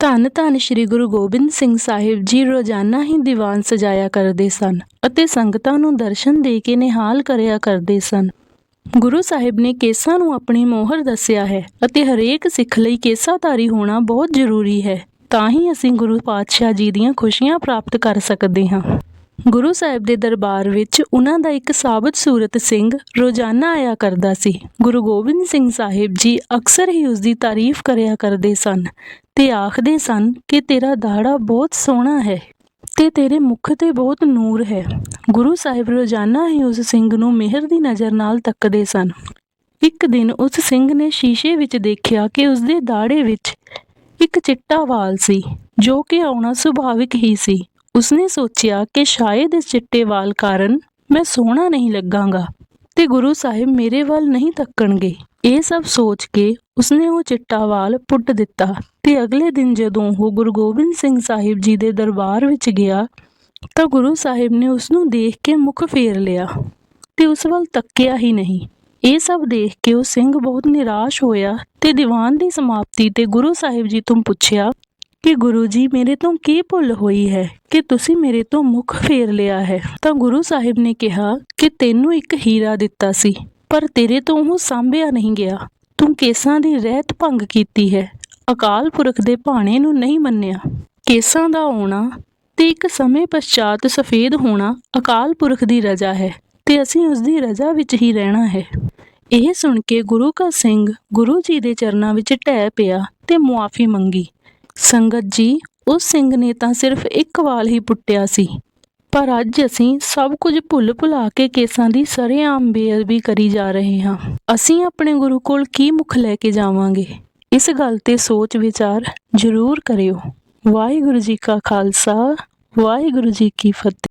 ਧੰਨ ਧੰਨ ਸ੍ਰੀ ਗੁਰੂ ਗੋਬਿੰਦ ਸਿੰਘ ਸਾਹਿਬ ਜੀ ਰੋਜ਼ਾਨਾ ਹੀ ਦੀਵਾਨ ਸਜਾਇਆ ਕਰਦੇ ਸਨ ਅਤੇ ਸੰਗਤਾਂ ਨੂੰ ਦਰਸ਼ਨ ਦੇ ਕੇ ਨਿਹਾਲ ਕਰਿਆ ਕਰਦੇ ਸਨ। ਗੁਰੂ ਸਾਹਿਬ ਨੇ ਕੇਸਾਂ ਨੂੰ ਆਪਣੀ ਮੋਹਰ ਦੱਸਿਆ ਹੈ ਅਤੇ ਹਰੇਕ ਸਿੱਖ ਲਈ ਕੇਸਾਧਾਰੀ ਹੋਣਾ ਬਹੁਤ ਜ਼ਰੂਰੀ ਹੈ। ਤਾਂ ਹੀ ਅਸੀਂ ਗੁਰੂ ਪਾਤਸ਼ਾਹ ਜੀ ਦੀਆਂ ਖੁਸ਼ੀਆਂ ਪ੍ਰਾਪਤ ਕਰ ਸਕਦੇ ਹਾਂ। ਗੁਰੂ ਸਾਹਿਬ ਦੇ ਦਰਬਾਰ ਵਿੱਚ ਉਹਨਾਂ ਦਾ ਇੱਕ ਸਾਬਤ ਸੂਰਤ ਸਿੰਘ ਰੋਜ਼ਾਨਾ ਆਇਆ ਕਰਦਾ ਸੀ। ਗੁਰੂ ਗੋਬਿੰਦ ਸਿੰਘ ਸਾਹਿਬ ਜੀ ਅਕਸਰ ਹੀ ਉਸ ਦੀ ਤਾਰੀਫ ਕਰਿਆ ਕਰਦੇ ਸਨ ਤੇ ਆਖਦੇ ਸਨ ਕਿ ਤੇਰਾ ਦਾੜਾ ਬਹੁਤ ਸੋਹਣਾ ਹੈ ਤੇ ਤੇਰੇ ਮੁਖ ਤੇ ਬਹੁਤ ਨੂਰ ਹੈ। ਗੁਰੂ ਸਾਹਿਬ ਰੋਜ਼ਾਨਾ ਹੀ ਉਸ ਸਿੰਘ ਨੂੰ ਮਿਹਰ ਦੀ ਨਜ਼ਰ ਨਾਲ ਤੱਕਦੇ ਸਨ। ਇੱਕ ਦਿਨ ਉਸ ਸਿੰਘ ਨੇ ਸ਼ੀਸ਼ੇ ਵਿੱਚ ਦੇਖਿਆ ਕਿ ਉਸ ਦੇ ਦਾੜੇ ਵਿੱਚ ਇੱਕ ਚਿੱਟਾ ਵਾਲ ਸੀ, ਜੋ ਕਿ ਆਉਣਾ ਸੁਭਾਵਿਕ ਹੀ ਸੀ। ਉਸਨੇ ਸੋਚਿਆ ਕਿ ਸ਼ਾਇਦ ਇਸ ਚਿੱਟੇ ਵਾਲ ਕਾਰਨ ਮੈਂ ਸੋਹਣਾ ਨਹੀਂ ਲੱਗਾਂਗਾ ਤੇ ਗੁਰੂ ਸਾਹਿਬ ਮੇਰੇ ਵੱਲ ਨਹੀਂ ਤੱਕਣਗੇ। ਇਹ ਸਭ ਸੋਚ ਕੇ ਉਸਨੇ ਉਹ ਚਿੱਟਾ ਵਾਲ ਪੁੱਟ ਦਿੱਤਾ ਤੇ ਅਗਲੇ ਦਿਨ ਜਦੋਂ ਉਹ ਗੁਰੂ ਗੋਬਿੰਦ ਸਿੰਘ ਸਾਹਿਬ ਜੀ ਦੇ ਦਰਬਾਰ ਵਿੱਚ ਗਿਆ, ਤਾਂ ਗੁਰੂ ਸਾਹਿਬ ਨੇ ਉਸ ਨੂੰ ਦੇਖ ਕੇ ਮੁਖ ਫੇਰ ਲਿਆ ਤੇ ਉਸ ਵੱਲ ਤੱਕਿਆ ਹੀ ਨਹੀਂ। ਇਹ ਸਭ ਦੇਖ ਕੇ ਉਹ ਸਿੰਘ ਬਹੁਤ ਨਿਰਾਸ਼ ਹੋਇਆ ਤੇ ਦੀਵਾਨ ਦੀ ਸਮਾਪਤੀ ਤੇ ਗੁਰੂ ਸਾਹਿਬ ਜੀ ਤੋਂ ਪੁੱਛਿਆ ਕਿ ਗੁਰੂ ਜੀ ਮੇਰੇ ਤੋਂ ਕੀ ਭੁੱਲ ਹੋਈ ਹੈ? ਕਿ ਤੁਸੀਂ ਮੇਰੇ ਤੋਂ ਮੁਖ ਫੇਰ ਲਿਆ ਹੈ? ਤਾਂ ਗੁਰੂ ਸਾਹਿਬ ਨੇ ਕਿਹਾ ਕਿ ਤੈਨੂੰ ਇੱਕ ਹੀਰਾ ਦਿੱਤਾ ਸੀ, ਪਰ ਤੇਰੇ ਤੋਂ ਉਹ ਸਾਂਭਿਆ ਨਹੀਂ ਗਿਆ। ਤੂੰ ਕੇਸਾਂ ਦੀ ਰਹਿਤ ਭੰਗ ਕੀਤੀ ਹੈ, ਅਕਾਲ ਪੁਰਖ ਦੇ ਭਾਣੇ ਨੂੰ ਨਹੀਂ ਮੰਨਿਆ। ਕੇਸਾਂ ਦਾ ਆਉਣਾ ਤੇ ਇੱਕ ਸਮੇਂ ਪਛਾਤ ਸਫੇਦ ਹੋਣਾ ਅਕਾਲ ਪੁਰਖ ਦੀ ਰਜ਼ਾ ਹੈ, ਤੇ ਅਸੀਂ ਉਸ ਦੀ ਰਜ਼ਾ ਵਿੱਚ ਹੀ ਰਹਿਣਾ ਹੈ। ਇਹ ਸੁਣ ਕੇ ਗੁਰੂ ਕਾ ਸਿੰਘ ਗੁਰੂ ਜੀ ਦੇ ਚਰਨਾਂ ਵਿੱਚ ਢਹਿ ਪਿਆ ਤੇ ਮੁਆਫੀ ਮੰਗੀ। ਸੰਗਤ ਜੀ, ਉਸ ਸਿੰਘ ਨੇ ਤਾਂ ਸਿਰਫ ਇੱਕ ਵਾਲ ਹੀ ਪੁੱਟਿਆ ਸੀ। ਪਰ ਅੱਜ ਅਸੀਂ ਸਭ ਕੁਝ ਭੁੱਲ ਭੁਲਾ ਕੇ ਕੇਸਾਂ ਦੀ ਸਰੇਆਮ ਬੇਅਦਬੀ ਕਰੀ ਜਾ ਰਹੇ ਹਾਂ। ਅਸੀਂ ਆਪਣੇ ਗੁਰੂ ਕੋਲ ਕੀ ਮੁਖ ਲੈ ਕੇ ਜਾਵਾਂਗੇ? ਇਸ ਗੱਲ ਤੇ ਸੋਚ ਵਿਚਾਰ ਜ਼ਰੂਰ ਕਰਿਓ। ਵਾਹਿਗੁਰੂ ਜੀ ਕਾ ਖਾਲਸਾ, ਵਾਹਿਗੁਰੂ ਜੀ ਕੀ ਫਤਿਹ।